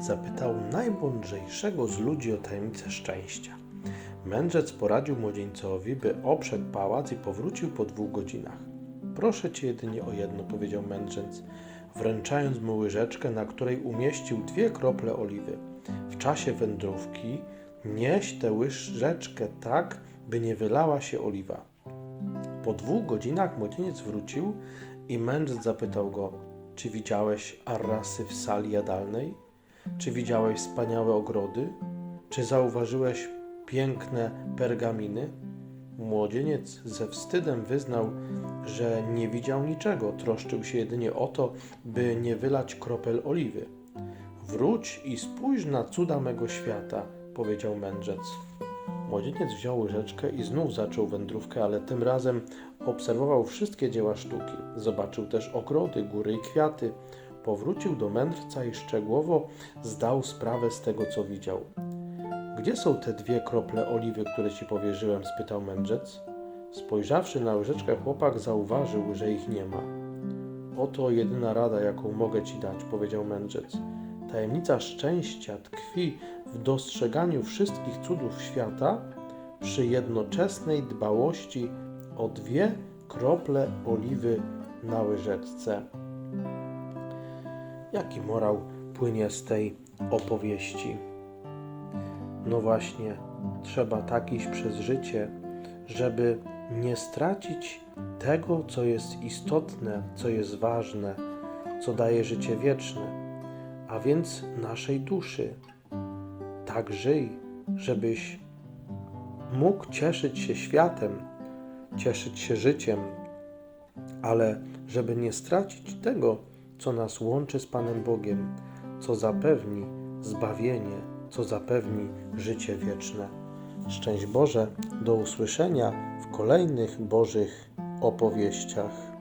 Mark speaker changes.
Speaker 1: zapytał najmądrzejszego z ludzi o tajemnicę szczęścia. Mędrzec poradził młodzieńcowi, by obszedł pałac i powrócił po dwóch godzinach. Proszę cię jedynie o jedno, powiedział mędrzec, wręczając mu łyżeczkę, na której umieścił dwie krople oliwy. W czasie wędrówki nieś tę łyżeczkę tak, by nie wylała się oliwa. Po dwóch godzinach młodzieniec wrócił i mędrzec zapytał go, czy widziałeś arrasy w sali jadalnej? Czy widziałeś wspaniałe ogrody? Czy zauważyłeś piękne pergaminy? Młodzieniec ze wstydem wyznał, że nie widział niczego, troszczył się jedynie o to, by nie wylać kropel oliwy. Wróć i spójrz na cuda mego świata, powiedział mędrzec. Młodzieniec wziął łyżeczkę i znów zaczął wędrówkę, ale tym razem obserwował wszystkie dzieła sztuki. Zobaczył też ogrody, góry i kwiaty. Powrócił do mędrca i szczegółowo zdał sprawę z tego, co widział. Gdzie są te dwie krople oliwy, które ci powierzyłem? spytał mędrzec. Spojrzawszy na łyżeczkę, chłopak zauważył, że ich nie ma. Oto jedyna rada, jaką mogę ci dać, powiedział mędrzec. Tajemnica szczęścia tkwi w dostrzeganiu wszystkich cudów świata przy jednoczesnej dbałości o dwie krople oliwy na łyżeczce. Jaki morał płynie z tej opowieści? No właśnie, trzeba tak iść przez życie, żeby nie stracić tego, co jest istotne, co jest ważne, co daje życie wieczne, a więc naszej duszy. Tak żyj, żebyś mógł cieszyć się światem, cieszyć się życiem, ale żeby nie stracić tego, co nas łączy z Panem Bogiem, co zapewni zbawienie, co zapewni życie wieczne. Szczęść Boże, do usłyszenia w kolejnych Bożych opowieściach.